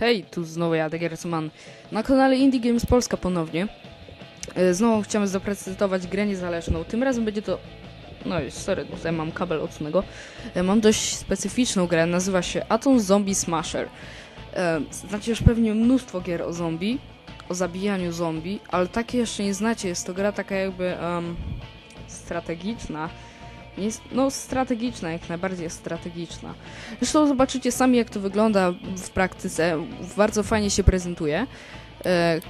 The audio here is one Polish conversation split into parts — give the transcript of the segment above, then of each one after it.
Hej, tu znowu ja, Degersman. Na kanale Indie Games Polska ponownie. E, Znowu chciałem zaprezentować grę niezależną. Tym razem będzie to... No i sorry, tutaj mam kabel odsunego. E, Mam dość specyficzną grę, nazywa się Atom Zombie Smasher. E, Znacie już pewnie mnóstwo gier o zombie, o zabijaniu zombie, ale takie jeszcze nie znacie. Jest to gra taka jakby em, strategiczna. Jest, no, strategiczna, jak najbardziej strategiczna. Zresztą zobaczycie sami, jak to wygląda w praktyce. Bardzo fajnie się prezentuje. E,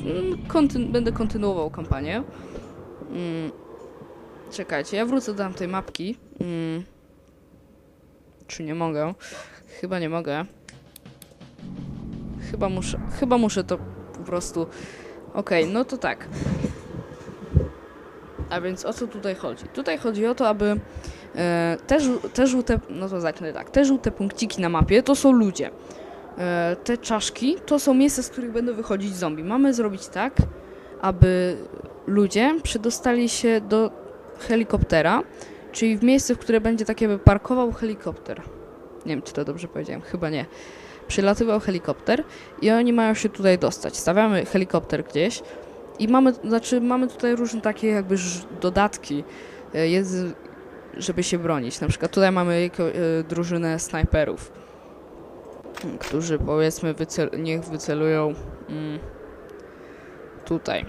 mm, kontyn- będę kontynuował kampanię. Mm, czekajcie, ja wrócę do tamtej mapki. Mm, czy nie mogę? Chyba nie mogę. Chyba muszę, chyba muszę to po prostu... Okej, no to tak. A więc o co tutaj chodzi? Tutaj chodzi o to, aby e, te, te żółte, no to zacznę tak, te żółte punkciki na mapie to są ludzie. E, te czaszki to są miejsca, z których będą wychodzić zombie. Mamy zrobić tak, aby ludzie przedostali się do helikoptera, czyli w miejsce, w które będzie tak jakby parkował helikopter. Nie wiem, czy to dobrze powiedziałem, chyba nie. Przylatywał helikopter i oni mają się tutaj dostać. Stawiamy helikopter gdzieś i mamy, znaczy mamy tutaj różne takie jakby dodatki, e, jest, żeby się bronić. Na przykład tutaj mamy e, drużynę snajperów, którzy powiedzmy wycel niech wycelują mm, tutaj.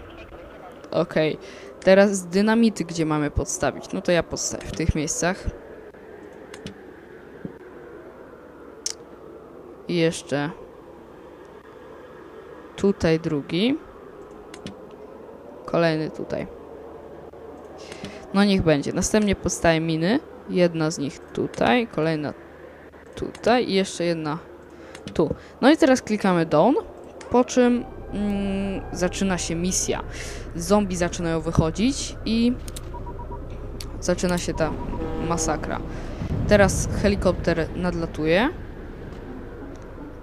Okej, teraz dynamity, gdzie mamy podstawić? No to ja podstawię w tych miejscach. I jeszcze tutaj drugi. Kolejny tutaj. No niech będzie. Następnie postawię miny. Jedna z nich tutaj, kolejna tutaj i jeszcze jedna tu. No i teraz klikamy down, po czym mm, zaczyna się misja. Zombie zaczynają wychodzić i zaczyna się ta masakra. Teraz helikopter nadlatuje.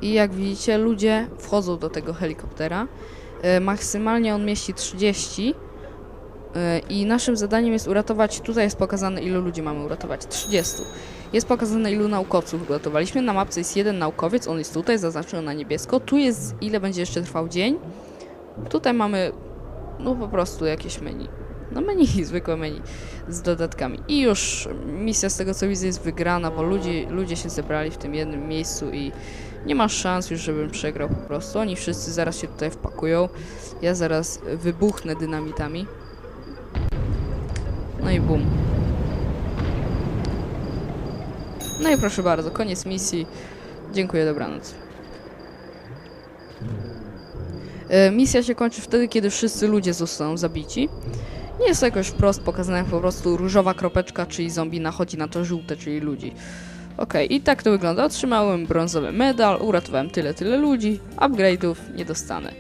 I jak widzicie, ludzie wchodzą do tego helikoptera. E, Maksymalnie on mieści 30. e, I naszym zadaniem jest uratować. Tutaj jest pokazane, ilu ludzi mamy uratować. 30. Jest pokazane, ilu naukowców uratowaliśmy. Na mapce jest jeden naukowiec, on jest tutaj, zaznaczony na niebiesko. Tu jest, ile będzie jeszcze trwał dzień. Tutaj mamy, no po prostu jakieś menu. No menu, zwykłe menu z dodatkami. I już misja z tego co widzę jest wygrana, bo ludzie, ludzie się zebrali w tym jednym miejscu i nie ma szans już, żebym przegrał po prostu. Oni wszyscy zaraz się tutaj wpakują. Ja zaraz wybuchnę dynamitami. No i bum. No i proszę bardzo, koniec misji. Dziękuję, dobranoc. E, Misja się kończy wtedy, kiedy wszyscy ludzie zostaną zabici. Nie jest to jakoś wprost pokazane, po prostu różowa kropeczka, czyli zombie nachodzi na to żółte, czyli ludzi. Okej, i tak to wygląda. Otrzymałem brązowy medal, uratowałem tyle, tyle ludzi, upgrade'ów nie dostanę.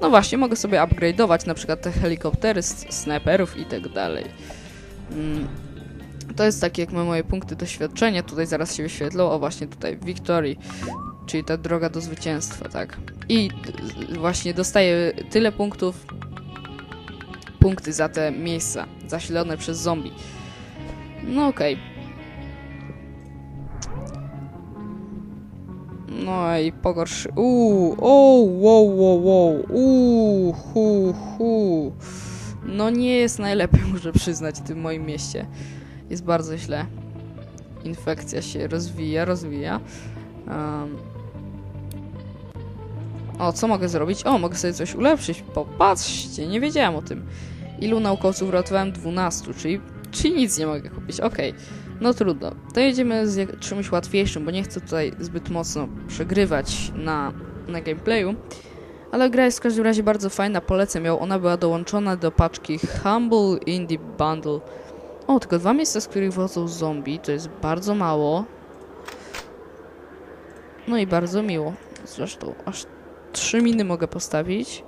No właśnie, mogę sobie upgrade'ować na przykład te helikoptery, snajperów i tak dalej. Mm. To jest takie jak moje punkty doświadczenia, tutaj zaraz się wyświetlą, o właśnie tutaj Victory, czyli ta droga do zwycięstwa, tak. I właśnie dostaję tyle punktów, punkty za te miejsca zasilone przez zombie. No okej. No i pogorszy. Uuu, o, wow, wow, wow. Uuu, hu, hu. No nie jest najlepiej, muszę przyznać, w tym moim mieście. Jest bardzo źle. Infekcja się rozwija, rozwija. Um. O, co mogę zrobić? O, mogę sobie coś ulepszyć. Popatrzcie, nie wiedziałem o tym. Ilu naukowców uratowałem? 12, czyli, czyli nic nie mogę kupić. Okej. No trudno. To jedziemy z czymś łatwiejszym, bo nie chcę tutaj zbyt mocno przegrywać na, na gameplayu. Ale gra jest w każdym razie bardzo fajna, polecam ją. Ona była dołączona do paczki Humble Indie Bundle. O, tylko dwa miejsca, z których wchodzą zombie, to jest bardzo mało. No i bardzo miło. Zresztą aż trzy miny mogę postawić.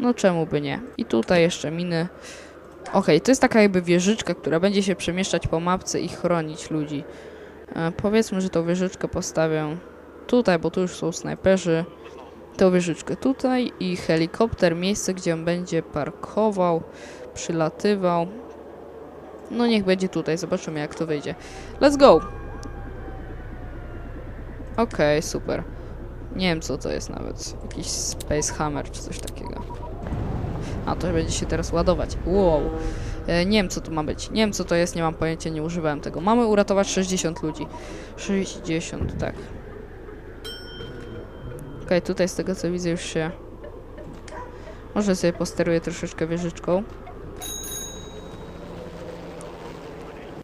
No czemu by nie? I tutaj jeszcze miny. Okej, to jest taka jakby wieżyczka, która będzie się przemieszczać po mapce i chronić ludzi. E, powiedzmy, że tą wieżyczkę postawię tutaj, bo tu już są snajperzy. Tą wieżyczkę tutaj i helikopter, miejsce, gdzie on będzie parkował, przylatywał. No niech będzie tutaj, zobaczymy jak to wyjdzie. Let's go! Okej, super. Nie wiem co to jest nawet. Jakiś Space Hammer czy coś takiego. A to będzie się teraz ładować. Wow. E, nie wiem co tu ma być. Nie wiem co to jest, nie mam pojęcia, nie używałem tego. Mamy uratować 60 ludzi. 60, tak. Okej, tutaj z tego co widzę już się... Może sobie posteruję troszeczkę wieżyczką.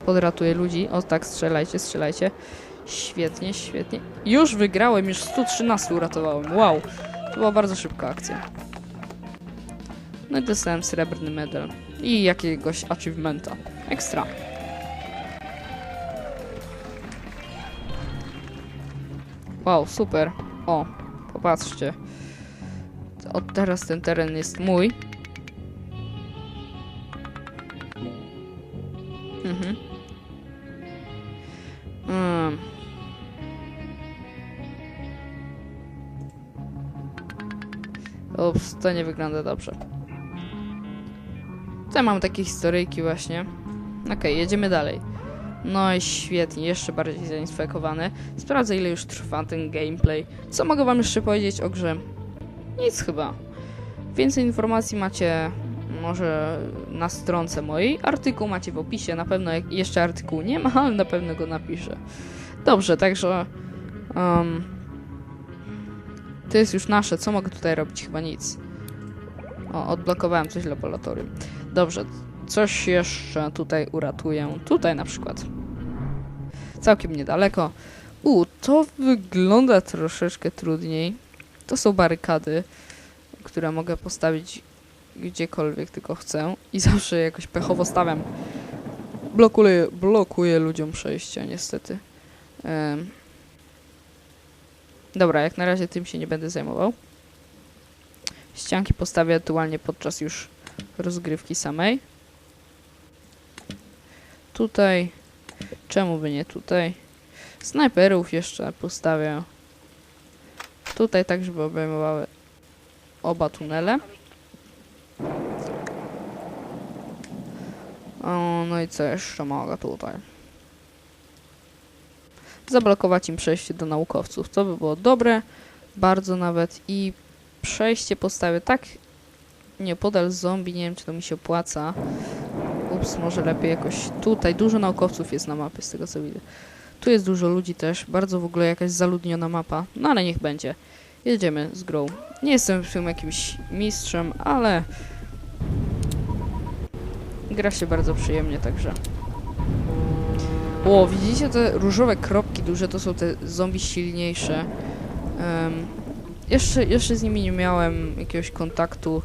Podratuję ludzi. O tak, strzelajcie, strzelajcie. Świetnie, świetnie. Już wygrałem, już 113 uratowałem. Wow. To była bardzo szybka akcja. No i dostałem srebrny medal. I jakiegoś achievementa. Ekstra. Wow, super. O, popatrzcie. Od teraz ten teren jest mój. Mhm. Mm. Ups, to nie wygląda dobrze. Tutaj mam takie historyjki właśnie. Okej, jedziemy dalej. No i świetnie, jeszcze bardziej zainfekowany. Sprawdzę ile już trwa ten gameplay. Co mogę wam jeszcze powiedzieć o grze? Nic chyba. Więcej informacji macie może na stronce mojej. Artykuł macie w opisie. Na pewno jeszcze artykułu nie ma, ale na pewno go napiszę. Dobrze, także um, to jest już nasze. Co mogę tutaj robić? Chyba nic. O, odblokowałem coś laboratorium. Dobrze, coś jeszcze tutaj uratuję. Tutaj na przykład. Całkiem niedaleko. U, to wygląda troszeczkę trudniej. To są barykady, które mogę postawić gdziekolwiek tylko chcę. I zawsze jakoś pechowo stawiam. Blokuję, blokuję ludziom przejścia, niestety. Em. Dobra, jak na razie tym się nie będę zajmował. Ścianki postawię aktualnie podczas już rozgrywki samej. Tutaj. Czemu by nie tutaj? Snajperów jeszcze postawię. Tutaj tak, żeby obejmowały oba tunele. O, no i co jeszcze mogę tutaj? Zablokować im przejście do naukowców. To by było dobre. Bardzo nawet. I przejście postawię tak nie podal zombie, nie wiem czy to mi się opłaca. Ups, może lepiej jakoś tutaj. Dużo naukowców jest na mapie, z tego co widzę. Tu jest dużo ludzi też, bardzo w ogóle jakaś zaludniona mapa. No ale niech będzie. Jedziemy z grą. Nie jestem w tym jakimś mistrzem, ale gra się bardzo przyjemnie, także. O, widzicie te różowe kropki duże, to są te zombie silniejsze. Em, jeszcze, jeszcze z nimi nie miałem jakiegoś kontaktu.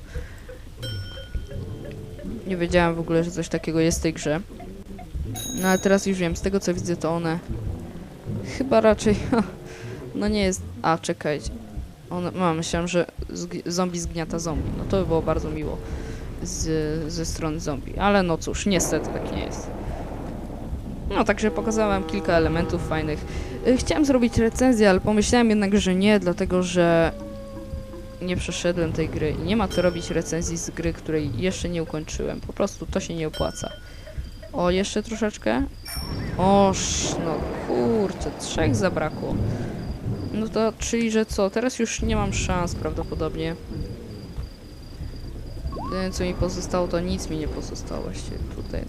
Nie wiedziałem w ogóle, że coś takiego jest w tej grze. No ale teraz już wiem, z tego co widzę, to one chyba raczej. No nie jest. A, czekajcie. One, no, myślałem, że zombie zgniata zombie. No to by było bardzo miło z, ze strony zombie. Ale no cóż, niestety tak nie jest. No, także pokazałem kilka elementów fajnych. Y, Chciałem zrobić recenzję, ale pomyślałem jednak, że nie, dlatego że nie przeszedłem tej gry i nie ma co robić recenzji z gry, której jeszcze nie ukończyłem. Po prostu to się nie opłaca. O, jeszcze troszeczkę? Oż, no kurczę, trzech zabrakło. No to, czyli że co, teraz już nie mam szans prawdopodobnie. Jedyne co mi pozostało, to nic mi nie pozostało właściwie tutaj.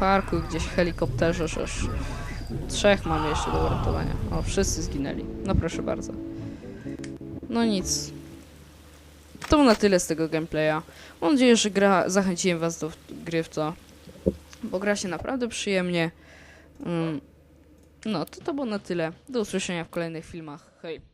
Parku gdzieś helikopterze, aż trzech mam jeszcze do uratowania. O, wszyscy zginęli. No proszę bardzo. No nic. To na tyle z tego gameplaya. Mam nadzieję, że gra, zachęciłem was do gry w to. Bo gra się naprawdę przyjemnie. Mm. No, to to było na tyle. Do usłyszenia w kolejnych filmach. Hej.